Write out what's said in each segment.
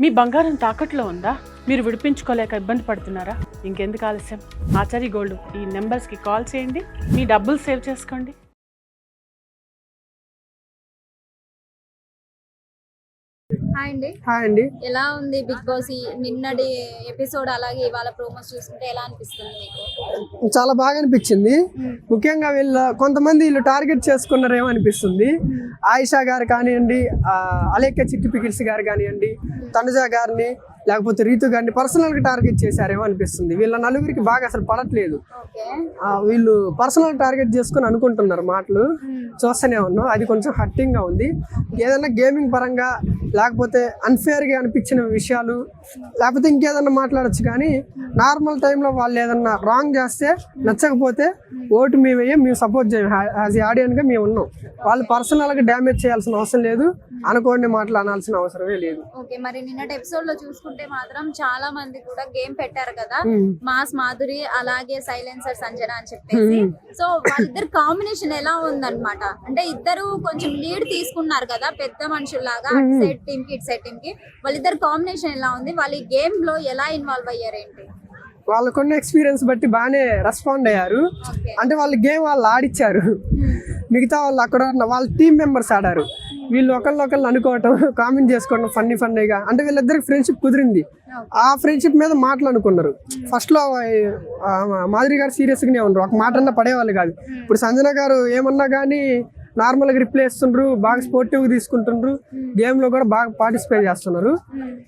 మీ బంగారం తాకట్లో ఉందా? మీరు విడిపించుకోలేక ఇబ్బంది పడుతున్నారా? ఇంకెందుకు ఆలస్యం? ఆచారి గోల్డ్ ఈ నెంబర్స్కి కాల్ చేయండి. మీ డబ్బులు సేవ్ చేసుకోండి. హాయ్ అండి. హాయ్ అండి. ఎలా ఉంది బిగ్ బాస్ నిన్నటి ఎపిసోడ్ అలాగే ఇవాళ ప్రోమోస్ చూసుకుంటే ఎలా అనిపిస్తుంది మీకు? చాలా బాగా అనిపించింది. ముఖ్యంగా వీళ్ళ కొంతమంది వీళ్ళు టార్గెట్ చేసుకున్నారేమో అనిపిస్తుంది ఆయిషా గారు కానివ్వండి ఆ, అలేఖ్య చిట్టి పికిల్స్ గారు కానివ్వండి తనుజా గారిని లేకపోతే రీతు గారిని పర్సనల్గా టార్గెట్ చేశారేమో అనిపిస్తుంది. వీళ్ళ నలుగురికి బాగా అసలు పడట్లేదు. వీళ్ళు పర్సనల్ టార్గెట్ చేసుకుని అనుకుంటున్నారు మాటలు. చూస్తూనే ఉన్నాం. అది కొంచెం హట్టింగ్గా ఉంది. ఏదైనా గేమింగ్ పరంగా లేకపోతే unfair గా అనిపించిన విషయాలు లేకపోతే ఇంకేదన్నా మాట్లాడొచ్చు కానీ నార్మల్ టైంలో వాళ్ళు ఏదన్నా రాంగ్ చేస్తే నచ్చకపోతే ఓటు మేము వేయం మేము సపోర్ట్ చేయం. యాజ్ ఆడియన్గా మేము ఉన్నాం. వాళ్ళు పర్సనల్గా డ్యామేజ్ చేయాల్సిన అవసరం లేదు. అనుకోండి మాటలు అనాల్సిన అవసరమే లేదు. ఓకే మరి నిన్నటి ఎపిసోడ్లో చూసుకుంటే మాత్రం చాలా మంది కూడా గేమ్ పెట్టారు కదా. మాస్ మాధురి అలాగే సైలెన్సర్ సంజన అని చెప్పేసి. సో వాళ్ళిద్దరు కాంబినేషన్ ఎలా ఉందన్నమాట? అంటే ఇద్దరు కొంచెం లీడ్ తీసుకున్నారు కదా పెద్ద మనుషుల్లాగా సెట్ టీమ్కి ఇటు సెట్ టీమ్కి. వాళ్ళిద్దరు కాంబినేషన్ ఎలా ఉంది? వాళ్ళ గేమ్లో ఎలా ఇన్వాల్వ్ అయ్యారేంటి? వాళ్ళకున్న ఎక్స్పీరియన్స్ బట్టి బాగానే రెస్పాండ్ అయ్యారు. అంటే వాళ్ళు గేమ్ వాళ్ళు ఆడిచ్చారు. మిగతా వాళ్ళు అక్కడ వాళ్ళ టీం మెంబర్స్ ఆడారు. వీళ్ళు ఒకళ్ళు ఒకళ్ళు అనుకోవటం కామెంట్ చేసుకోవడం ఫన్నీ ఫన్నీగా అంటే వీళ్ళిద్దరికి ఫ్రెండ్షిప్ కుదిరింది. ఆ ఫ్రెండ్షిప్ మీద మాటలు అనుకున్నారు ఫస్ట్లో ఆ, మాధురి గారు సీరియస్ గానే ఉన్నారు. ఒక మాట అన్నా పడేవాళ్ళు కాదు. ఇప్పుడు సంజన గారు ఏమన్నా కానీ నార్మల్గా రిప్లై ఇస్తుండ్రు బాగా స్పోర్టివ్ తీసుకుంటుండ్రు గేమ్లో కూడా బాగా పార్టిసిపేట్ చేస్తున్నారు.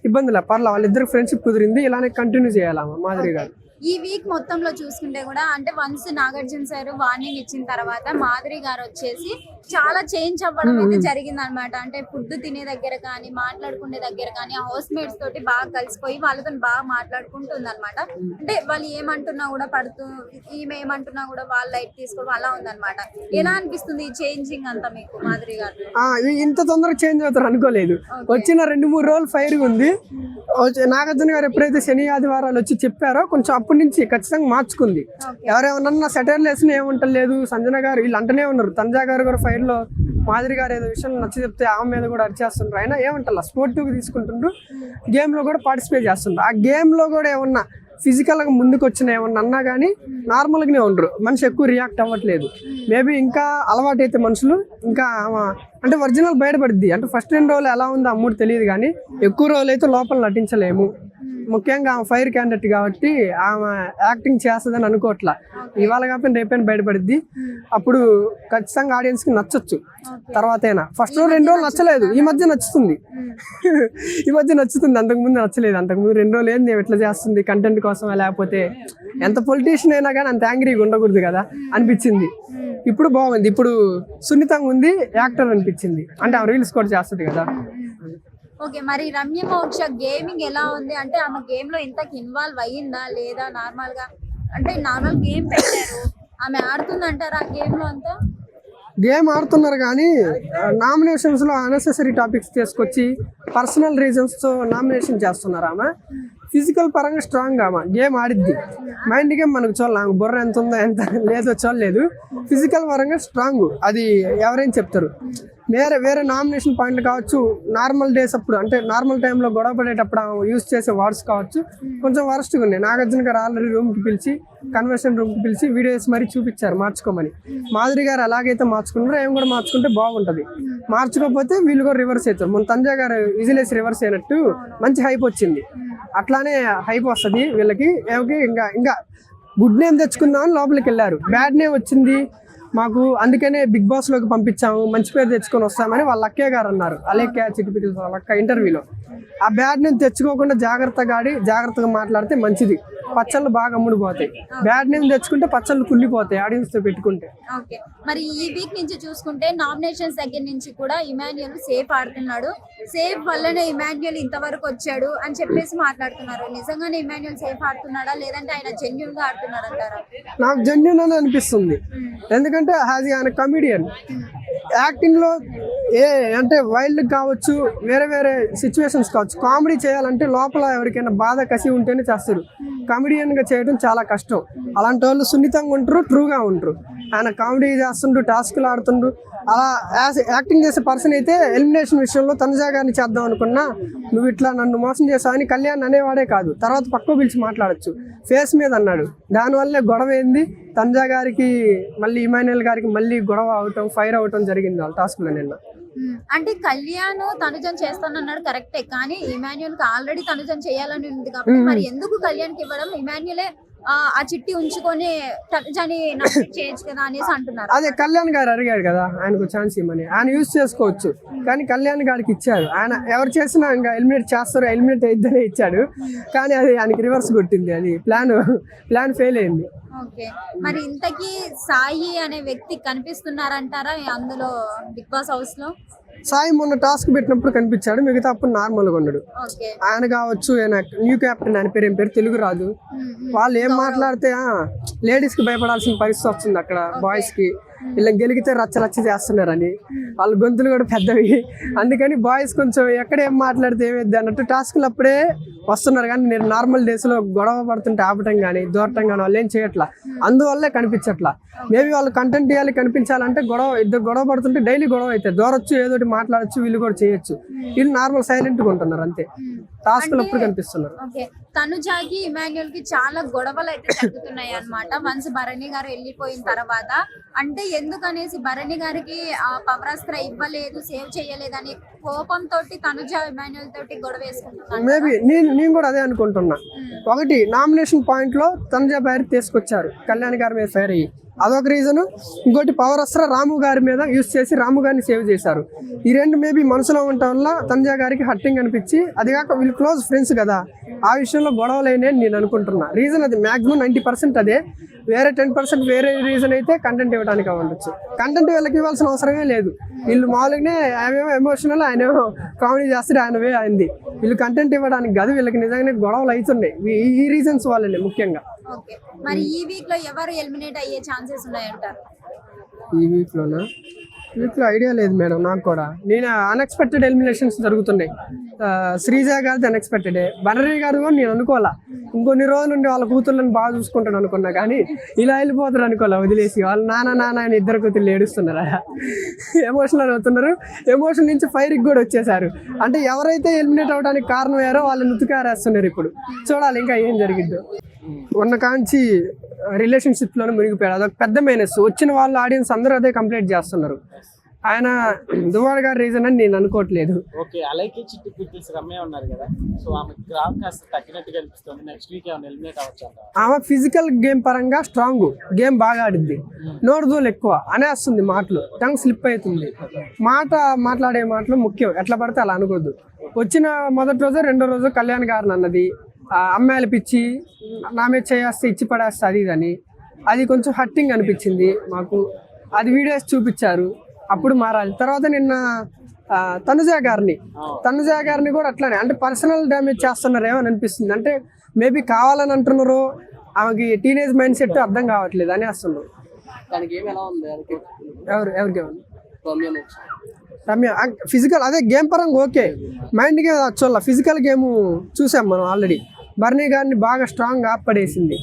ఇబ్బంది లే పర్లా వాళ్ళిద్దరికి ఫ్రెండ్షిప్ కుదిరింది. ఇలానే కంటిన్యూ చేయాలమ్మా మాధురి గారు? ఈ వీక్ మొత్తంలో చూసుకుంటే కూడా అంటే వన్స్ నాగార్జున సార్ వార్నింగ్ ఇచ్చిన తర్వాత మాధురి గారు వచ్చేసి చాలా చేంజ్ అవ్వడం అయితే జరిగింది అనమాట అంటే ఫుడ్ తినే దగ్గర కానీ మాట్లాడుకునే దగ్గర కానీ హౌస్ మేట్స్ తోటి బాగా కలిసిపోయి వాళ్ళతో బాగా మాట్లాడుకుంటుంది అనమాట అంటే వాళ్ళు ఏమంటున్నా కూడా పడుతూ ఈమె ఏమంటున్నా కూడా వాళ్ళ లైట్ తీసుకోవడం అలా ఉందన్నమాట. ఎలా అనిపిస్తుంది ఈ చేంజింగ్ అంతా మీకు మాధురి గారు? ఇంత తొందరగా చేంజ్ అవుతారు అనుకోలేదు. వచ్చిన రెండు మూడు రోజులు ఫైర్ ఉంది. నాగార్జున గారు ఎప్పుడైతే శని ఆదివారాలు వచ్చి చెప్పారో కొంచెం అప్పటి నుంచి ఖచ్చితంగా మార్చుకుంది. ఎవరేమన్నా సెటైర్లు వేసిన ఏముంటలేదు. సంజన గారు వీళ్ళు అంటనే ఉన్నారు. తంజా గారు కూడా ఫైర్లో మాదిరి గారు ఏదో విషయం నచ్చ చెప్తే ఆమె మీద కూడా అరిచేస్తుండ్రు. అయినా ఏమంటారు స్పోర్టివ్ తీసుకుంటుండ్రు. గేమ్లో కూడా పార్టిసిపేట్ చేస్తుండ్రు. ఆ గేమ్లో కూడా ఏమన్నా ఫిజికల్గా ముందుకు వచ్చిన ఏమన్నా అన్నా కానీ నార్మల్ గానే ఉండరు. మనిషి ఎక్కువ రియాక్ట్ అవ్వట్లేదు. మేబీ ఇంకా అలవాటు అయితే మనుషులు. ఇంకా ఆమె అంటే ఒరిజినల్ బయటపడుద్ది. అంటే ఫస్ట్ రెండు రోజులు ఎలా ఉందో అమ్ముడు తెలియదు కానీ ఎక్కువ రోజులు అయితే లోపల నటించలేము. ముఖ్యంగా ఆమె ఫైర్ క్యాండిడేట్ కాబట్టి ఆమె యాక్టింగ్ చేస్తుందని అనుకోవట్లా. ఇవాళ కాకపోతే రేపైనా బయటపడిద్ది. అప్పుడు ఖచ్చితంగా ఆడియన్స్కి నచ్చొచ్చు. తర్వాత అయినా. ఫస్ట్ రోజు రెండు రోజులు నచ్చలేదు. ఈ మధ్య నచ్చుతుంది. ఈ మధ్య నచ్చుతుంది. అంతకుముందు నచ్చలేదు. అంతకుముందు రెండు రోజులు ఏంది? ఎట్లా చేస్తుంది? కంటెంట్ కోసమే లేకపోతే ఎంత పొలిటీషియన్ అయినా కానీ అంత యాంగ్రీగా ఉండకూడదు కదా అనిపించింది. ఇప్పుడు బాగుంది. ఇప్పుడు సున్నితంగా ఉంది. యాక్టర్ అనిపించింది. అంటే ఆమె రీల్స్ కూడా చేస్తుంది కదా. ఓకే మరి రమ్య మోక్ష గేమింగ్ ఎలా ఉంది? అంటే ఆమె గేమ్లో ఇంతకు ఇన్వాల్వ్ అయ్యిందా లేదా నార్మల్గా? అంటే నార్మల్ గేమ్ పెట్టారు. ఆమె ఆడుతుందంటారా ఆ గేమ్లో అంతా? గేమ్ ఆడుతున్నారు కానీ నామినేషన్స్లో అన్నెసెసరీ టాపిక్స్ తీసుకొచ్చి పర్సనల్ రీజన్స్తో నామినేషన్ చేస్తున్నారు ఆమె. ఫిజికల్ పరంగా స్ట్రాంగ్ ఆమె. గేమ్ ఆడిద్ది. మైండ్ గేమ్ మనకు చూడాలి. ఆమె బుర్ర ఎంత ఉందో ఎంత లేదో చూడలేదు. ఫిజికల్ పరంగా స్ట్రాంగ్ అది ఎవరైనా చెప్తారు. వేరే వేరే నామినేషన్ పాయింట్లు కావచ్చు నార్మల్ డేస్ అప్పుడు అంటే నార్మల్ టైంలో గొడవ పడేటప్పుడు యూస్ యూజ్ చేసే వర్డ్స్ కావచ్చు. కొంచెం వరస్ట్గా ఉన్నాయి. నాగార్జున గారు ఆల్రెడీ రూమ్కి పిలిచి కన్వర్షన్ రూమ్కి పిలిచి వీడియోస్ మరి చూపించారు మార్చుకోమని. మాధురి గారు ఎలాగైతే మార్చుకున్నారో ఏం కూడా మార్చుకుంటే బాగుంటుంది. మార్చుకోకపోతే వీళ్ళు కూడా రివర్స్ అవుతారు. మన తంజా గారు ఈజీలేసి రివర్స్ అయినట్టు మంచి హైప్ వచ్చింది. అట్లానే హైప్ వస్తుంది వీళ్ళకి. ఏమకి? ఇంకా ఇంకా గుడ్ నేమ్ తెచ్చుకుందామని లోపలికి వెళ్ళారు. బ్యాడ్ నేమ్ వచ్చింది. మాకు అందుకనే బిగ్ బాస్లోకి పంపించాము మంచి పేరు తెచ్చుకొని వస్తామని వాళ్ళ అక్కయ్య గారు అన్నారు. అలేఖ్య చిటిపిటి వాళ్ళ అక్క ఇంటర్వ్యూలో ఆ బ్యాడ్ నేమ్ తెచ్చుకోకుండా జాగ్రత్తగా ఆడి జాగ్రత్తగా మాట్లాడితే మంచిది. పచ్చళ్ళు బాగా అమ్ముడుపోతాయి బ్యాడ్ నేమ్ తెచ్చుకుంటే పచ్చళ్ళు కుళ్ళిపోతాయి ఆడియన్స్తో పెట్టుకుంటే. మరి ఈ వీక్ నుంచి చూసుకుంటే నామినేషన్స్ దగ్గర నుంచి కూడా ఇమాన్యుయల్ సేఫ్ ఆడుతున్నాడు. సేఫ్ వల్లనే ఇమాన్యుయల్ ఇంతవరకు వచ్చాడు అని చెప్పేసి మాట్లాడుతున్నారు. నిజంగానే ఇమాన్యుయల్ సేఫ్ ఆడుతున్నాడా? లేదంటే ఆయన జెన్యున్గా ఆడుతున్నాడు అంటారా నాకు జెన్యున్ అని అనిపిస్తుంది. ఎందుకంటే అది ఆయన కమిడియన్ యాక్టింగ్లో ఏ అంటే వైల్డ్ కావచ్చు వేరే వేరే సిచ్యువేషన్స్ కావచ్చు. కామెడీ చేయాలంటే లోపల ఎవరికైనా బాధ కసి ఉంటేనే చేస్తారు. కమెడియన్గా చేయడం చాలా కష్టం. అలాంటి వాళ్ళు సున్నితంగా ఉంటారు ట్రూగా ఉంటారు. ఆయన కామెడీ చేస్తుండు టాస్క్లు ఆడుతుండు. అలా యాస్- యాక్టింగ్ చేసే పర్సన్ అయితే ఎలిమినేషన్ విషయంలో తనుజా గారిని చేద్దాం అనుకున్నా నువ్వు ఇట్లా నన్ను మోసం చేసావు అని కళ్యాణ్ అనేవాడే కాదు. తర్వాత పక్కకు పిలిచి మాట్లాడొచ్చు. ఫేస్ మీద అన్నాడు. దానివల్లే గొడవ ఏంది? తనుజా గారికి మళ్ళీ ఇమాన్యుయల్ గారికి మళ్ళీ గొడవ అవటం ఫైర్ అవటం జరిగింది వాళ్ళ టాస్క్లో నిన్న. ఉమ్, అంటే కళ్యాణ్ తనుజన్ చేస్తానన్నాడు కరెక్టే కానీ ఇమాన్యుల్కి ఆల్రెడీ తనుజన్ చేయాలని ఉంది కాబట్టి మరి ఎందుకు కళ్యాణ్కి ఇవ్వడం? ఇమాన్యులే ఆ, చిట్టి ఉంచుకొని తనుజని చేయొచ్చు కదా అనేసి అంటున్నారు. అదే కళ్యాణ్ గారు అడిగాడు కదా ఆయనకు ఛాన్స్ ఇవ్వమని. ఆయన యూజ్ చేసుకోవచ్చు కానీ కళ్యాణ్ గారికి ఇచ్చారు. ఆయన ఎవరు చేసినా ఇంకా ఎలిమినేట్ చేస్తారో ఎలిమినేట్ అయిద్దనే ఇచ్చాడు. కానీ అది ఆయనకి రివర్స్ కొట్టింది అది ప్లాన్ ప్లాన్ ఫెయిల్ అయింది. ఓకే. మరి ఇంతకీ సాయి అనే వ్యక్తి కనిపిస్తున్నారంటారా అందులో బిగ్ బాస్ హౌస్లో సాయి మొన్న టాస్క్ పెట్టినప్పుడు కనిపించాడు మిగతా అప్పుడు నార్మల్గా ఉన్నాడు. ఆయన కావచ్చు ఆయన న్యూ క్యాప్టెన్ ఆయన పేరు ఏం పేరు తెలుగు రాదు. వాళ్ళు ఏం మాట్లాడితే లేడీస్కి భయపడాల్సిన పరిస్థితి వస్తుంది అక్కడ బాయ్స్కి ఇలా గెలిగితే రచ్చ రచ్చ చేస్తున్నారని. వాళ్ళ గొంతులు కూడా పెద్దవి. అందుకని బాయ్స్ కొంచెం ఎక్కడ ఏం మాట్లాడితే ఏమైంది అన్నట్టు టాస్క్లు అప్పుడే వస్తున్నారు. కానీ నేను నార్మల్ డేస్లో గొడవ పడుతుంటే ఆపటం కానీ దూరటం కానీ వాళ్ళు ఏం చేయట్లా. అందువల్లే కనిపించట్లా. మేబీ వాళ్ళు కంటెంట్ ఇవ్వాలి కనిపించాలంటే గొడవ ఇద్దరు గొడవ పడుతుంటే డైలీ గొడవ అయితే దూరొచ్చు ఏదోటి మాట్లాడచ్చు వీళ్ళు కూడా చేయొచ్చు. వీళ్ళు నార్మల్ సైలెంట్గా ఉంటున్నారు అంతే. టాస్క్లు అప్పుడు కనిపిస్తున్నారు? తనుజాకి ఇమాన్యుల్కి చాలా గొడవలు అయితే జరుగుతున్నాయి అన్నమాట. వన్స్ భరణి గారు వెళ్ళిపోయిన తర్వాత. అంటే ఎందుకనేసి భరణి గారికి ఆ పవరాస్త్ర ఇవ్వలేదు సేవ్ చేయలేదని కోపంతో తనుజ ఇమాన్యుల్ తోటి గొడవ వేసుకుంటున్నాను మేబీ నేను నేను కూడా అదే అనుకుంటున్నా. ఒకటి నామినేషన్ పాయింట్లో తనుజా పేరు తీసుకొచ్చారు. కళ్యాణ్ గారి మీద ఫైర్ అయ్యి. అదొక రీజన్ ఇంకోటి పవర్ అస్త్ర రాము గారి మీద యూస్ చేసి రాము గారిని సేవ్ చేశారు. ఈ రెండు మేబీ మనసులో ఉండటం వల్ల తనుజా గారికి హట్టింగ్ అనిపించి అది కాక వీళ్ళు క్లోజ్ ఫ్రెండ్స్ కదా. ఆ విషయంలో గొడవలేనే నేను అనుకుంటున్నా. రీజన్ అది మాక్సిమం నైంటీ పర్సెంట్ అదే. వేరే టెన్ పర్సెంట్ వేరే రీజన్ అయితే కంటెంట్ ఇవ్వడానికి అవ్వచ్చు. కంటెంట్ వీళ్ళకి ఇవ్వాల్సిన అవసరమే లేదు. వీళ్ళు మామూలుగానే ఆయనేమో ఎమోషనల్ ఆయనేమో కామెడీ చేస్తారు ఆయనవే అయింది. వీళ్ళు కంటెంట్ ఇవ్వడానికి కాదు వీళ్ళకి నిజంగానే గొడవలు అవుతున్నాయి. ఈ- రీజన్స్ వాళ్ళనే ముఖ్యంగా. ఓకే. మరి ఈ వీక్లో ఎవరు ఎలిమినేట్ అయ్యే ఛాన్సెస్ ఉన్నాయంటారు? ఈ వీక్లోనా? వీక్లో ఐడియా లేదు మేడం నాకు కూడా. నేను అన్ఎక్స్పెక్టెడ్ ఎలిమినేషన్స్ జరుగుతున్నాయి. శ్రీజ గారిది అన్ఎక్స్పెక్టెడ్ బనరీ గారు కూడా నేను అనుకోవాలా. ఇంకొన్ని రోజులు ఉండి వాళ్ళ కూతుర్లను బాగా చూసుకుంటాను అనుకున్నా కానీ ఇలా వెళ్ళిపోతారు అనుకోలే వదిలేసి. వాళ్ళు నాన్న నాన్న అని ఇద్దరు కూతుర్లు ఏడుస్తున్నారా? ఎమోషనల్ అవుతున్నారు. ఎమోషన్ నుంచి ఫైర్కి కూడా వచ్చేసారు అంటే ఎవరైతే ఎలిమినేట్ అవడానికి కారణమయ్యారో వాళ్ళు నుతుకారేస్తున్నారు ఇప్పుడు. చూడాలి ఇంకా ఏం జరిగిద్దో. ఉన్న కాంచి రిలేషన్షిప్లోనే మునిగిపోయాడు. అదొక పెద్ద మైనస్ వచ్చిన వాళ్ళు ఆడియన్స్ అందరూ అదే కంప్లీట్ చేస్తున్నారు. ఆయన దువాడ గారి రీజన్ అని నేను అనుకోవట్లేదు. ఓకే అలాగే చిట్టి పిక్కిల్స్ రమ్మే ఉన్నారు కదా. సో ఆమె గ్రాఫ్ కాస్త తగ్గినట్టుగా అనిపిస్తుంది. నెక్స్ట్ వీక్ ఏమైనా ఎలిమినేట్ అవ్వచ్చు? ఆమె ఫిజికల్ గేమ్ పరంగా స్ట్రాంగ్ గేమ్ బాగా ఆడిద్ది నోరుదోలు ఎక్కువ. అనేస్తుంది మాటలు. టంగ్ స్లిప్ అవుతుంది. మాట మాట్లాడే మాటలు ముఖ్యం. ఎట్లా పడితే అలా అనుకోవద్దు వచ్చిన మొదటి రోజు రెండో రోజు కళ్యాణ్ గారిని అన్నది అమ్మాయిలు పిచ్చి నా మీద చేస్తే ఇచ్చి పడేస్తే అది ఇదని అది కొంచెం హట్టింగ్ అనిపించింది మాకు. అది వీడియోస్ చూపించారు. అప్పుడు మారాలి. తర్వాత నిన్న తనుజా గారిని. తనుజా గారిని కూడా అట్లానే అంటే పర్సనల్ డ్యామేజ్ చేస్తున్నారేమో అని అనిపిస్తుంది. అంటే మేబీ కావాలని అంటున్నారు ఆమెకి టీనేజ్ మైండ్ సెట్ అర్థం కావట్లేదు అని వస్తున్నారు ఎవరు ఎవరికి ఎవరు? రమ్య ఫిజికల్ అదే గేమ్ పరంగా ఓకే. మైండ్ గేమ్ చూడాల ఫిజికల్ గేమ్ చూసాం మనం ఆల్రెడీ బర్నీ గారిని బాగా స్ట్రాంగ్ ఆప్ పడేసింది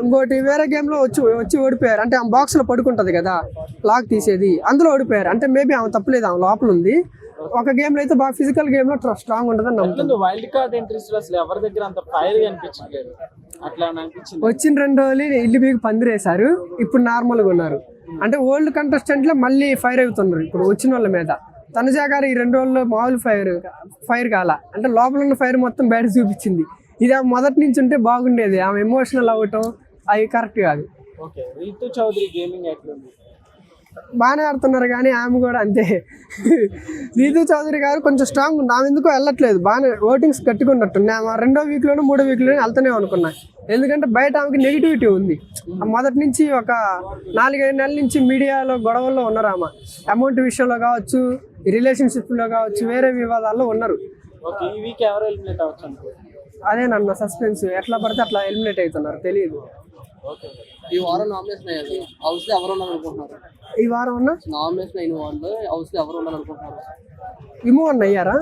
ఇంకోటి వేరే గేమ్లో వచ్చి వచ్చి ఓడిపోయారు. అంటే ఆమె బాక్స్లో పడుకుంటుంది కదా లాక్ తీసేది అందులో ఓడిపోయారు. అంటే మేబీ ఆమె తప్పలేదు ఆమె లోపల ఉంది. ఒక గేమ్లో అయితే బాగా ఫిజికల్ గేమ్లో స్ట్రాంగ్ ఉంటుందని నమ్ముతుంది వైల్డ్ కార్డ్ ఎంట్రీస్లో అసలు ఎవరి దగ్గర అంత ఫైర్ అనిపించట్లేదు? అట్లా అనిపించింది? వచ్చిన రెండు రోజులు ఇల్లు మీకు పందిరేశారు. ఇప్పుడు నార్మల్గా ఉన్నారు. అంటే ఓల్డ్ కంటెస్టెంట్లే మళ్ళీ ఫైర్ అవుతున్నారు ఇప్పుడు వచ్చిన వాళ్ళ మీద. తనుజా గారు ఈ రెండు రోజుల్లో మామూలు ఫైర్ ఫైర్ కాల. అంటే లోపల ఉన్న ఫైర్ మొత్తం బయట చూపించింది. ఇది ఆమె మొదటి నుంచి ఉంటే బాగుండేది. ఆమె ఎమోషనల్ అవ్వటం అవి కరెక్ట్ కాదు. ఓకే. రీతు చౌదరి గేమింగ్ ఎట్లుంది? బాగానే ఆడుతున్నారు కానీ ఆమె కూడా అంతే. రీతు చౌదరి గారు కొంచెం స్ట్రాంగ్ ఉంది ఆమె ఎందుకో వెళ్ళట్లేదు. బాగానే ఓటింగ్స్ కట్టుకున్నట్టు నేను రెండో వీక్లోనూ మూడో వీక్లోనే వెళ్తూనే అనుకున్నా. ఎందుకంటే బయట ఆమెకి నెగిటివిటీ ఉంది. మొదటి నుంచి ఒక నాలుగైదు నెలల నుంచి మీడియాలో గొడవల్లో ఉన్నారు ఆమె. అమౌంట్ విషయంలో కావచ్చు రిలేషన్షిప్లో కావచ్చు వేరే వివాదాల్లో ఉన్నారు. ఓకే. ఈ వీక్ ఎవరు ఎలిమినేట్ అవ్వచ్చు అనుకో అదే నన్న సస్పెన్స్ ఎట్లా పడితే అట్లా ఎలిమినేట్ అవుతున్నారు తెలియదు ఓకే ఈ వారం నామినేషన్ అయ్యారు హౌస్లో ఎవరు ఉన్నారు అనుకుంటున్నారు ఈ వారం ఉన్న నామినేషన్ అయిన వాళ్ళు హౌస్లో ఎవరు ఉన్నారు అనుకుంటున్నారు ఇము అన్న అయ్యారా?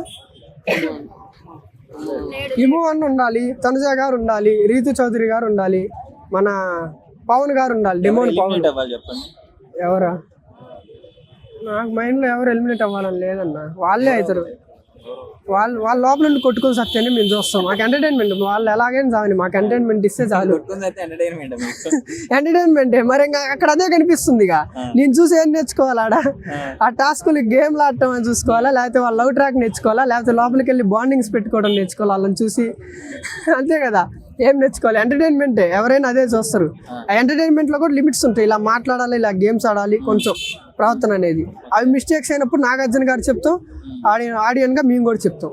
ఇము అన్న ఉండాలి తనుజా గారు ఉండాలి రీతు చౌదరి గారు ఉండాలి మన పవన్ గారు ఉండాలి డిమోన్ పవన్ చెప్పండి. ఎవరా? నాకు మైండ్లో ఎవరు ఎలిమినేట్ అవ్వాలని లేదన్న. వాళ్ళే అవుతారు. వాళ్ళు వాళ్ళ లోపల నుండి కొట్టుకొని సత్యాన్ని మేము చూస్తాం. మాకు ఎంటర్టైన్మెంట్ వాళ్ళు ఎలాగైనా చావని మాకు ఎంటర్టైన్మెంట్ ఇస్తే చాలు. ఎంటర్టైన్మెంట్ మరి ఇంకా అక్కడ అదే కనిపిస్తుంది ఇక. నేను చూసి ఏం నేర్చుకోవాలి ఆడ? ఆ. టాస్కులు గేమ్లు ఆడటం అని చూసుకోవాలా? లేకపోతే వాళ్ళ లవ్ ట్రాక్ నేర్చుకోవాలా? లేకపోతే లోపలికి వెళ్ళి బాండింగ్స్ పెట్టుకోవడం నేర్చుకోవాలి? వాళ్ళని చూసి. అంతే కదా. ఏం నేర్చుకోవాలి? ఎంటర్టైన్మెంటే ఎవరైనా అదే చూస్తారు. ఆ. ఎంటర్టైన్మెంట్లో కూడా లిమిట్స్ ఉంటాయి. ఇలా మాట్లాడాలి ఇలా గేమ్స్ ఆడాలి కొంచెం ప్రవర్తన అనేది. అవి మిస్టేక్స్ అయినప్పుడు నాగార్జున గారు చెప్తాం ఆడియన్ ఆడియన్గా మేము కూడా చెప్తాం.